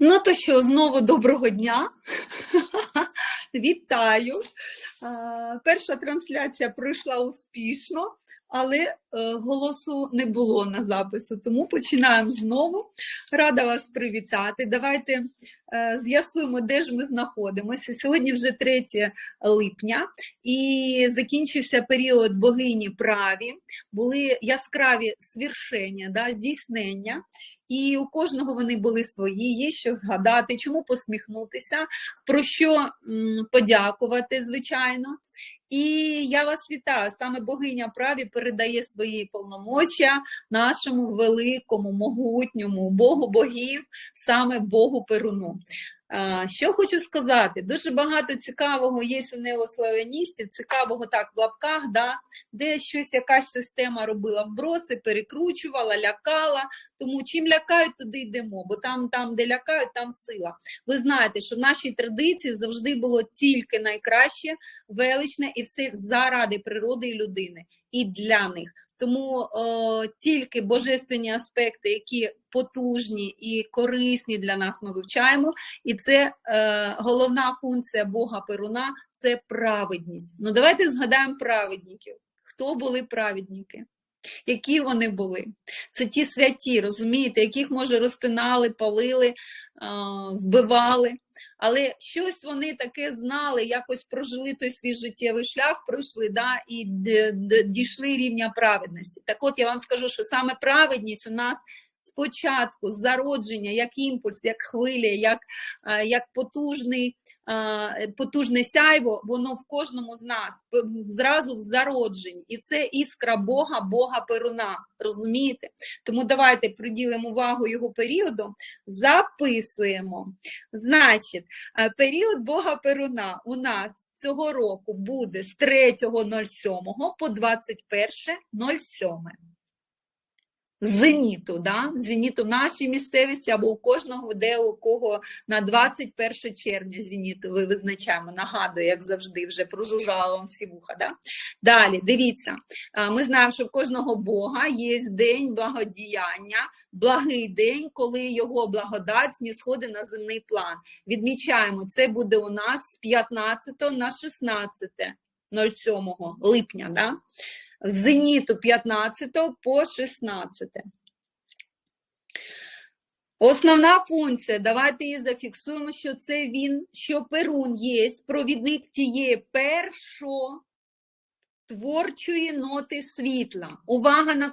Ну то що, знову доброго дня. Вітаю. Е, Перша трансляція пройшла успішно, але е, голосу не було на запису, тому починаємо знову. Рада вас привітати. Давайте е, з'ясуємо, де ж ми знаходимося. Сьогодні вже 3 липня, і закінчився період богині праві. Були яскраві свершення, да, здійснення. І у кожного вони були свої, є що згадати, чому посміхнутися, про що подякувати, звичайно. І я вас вітаю. Саме богиня праві передає свої повномочя нашому великому, могутньому Богу богів, саме Богу Перуну. Що хочу сказати, дуже багато цікавого є у неославяністів, цікавого так в лапках, да, де щось якась система робила вброси, перекручувала, лякала. Тому чим лякають, туди йдемо, бо там, там, де лякають, там сила. Ви знаєте, що в нашій традиції завжди було тільки найкраще, величне і все заради природи і людини, і для них. Тому о, тільки божественні аспекти, які потужні і корисні для нас, ми вивчаємо. І це е, головна функція Бога Перуна це праведність. Ну давайте згадаємо праведників. Хто були праведники? Які вони були? Це ті святі, розумієте, яких, може, розтинали, палили, а, вбивали. Але щось вони таке знали, якось прожили той свій життєвий шлях, пройшли да, і дійшли рівня праведності. Так от я вам скажу, що саме праведність у нас спочатку, з зародження, як імпульс, як хвиля, як, як потужний, потужне сяйво, воно в кожному з нас зразу в зародженні. І це іскра Бога, Бога Перуна. Розумієте? Тому давайте приділимо увагу його періоду, записуємо. Значить, е, період Бога Перуна у нас цього року буде з 3.07 по 21.07. Зеніту, да? зеніту в нашій місцевості або у кожного, де у кого на 21 червня зеніту ви визначаємо. Нагадую, як завжди, вже прожужжала вам всі вуха. Да? Далі, дивіться, ми знаємо, що в кожного Бога є день благодіяння, благий день, коли його благодать сходить на земний план. Відмічаємо, це буде у нас з 15 на 16 07 липня. Да? З зеніту 15 по 16. Основна функція, давайте її зафіксуємо, що це він, що Перун є провідник тієї першо творчої ноти світла. Увага на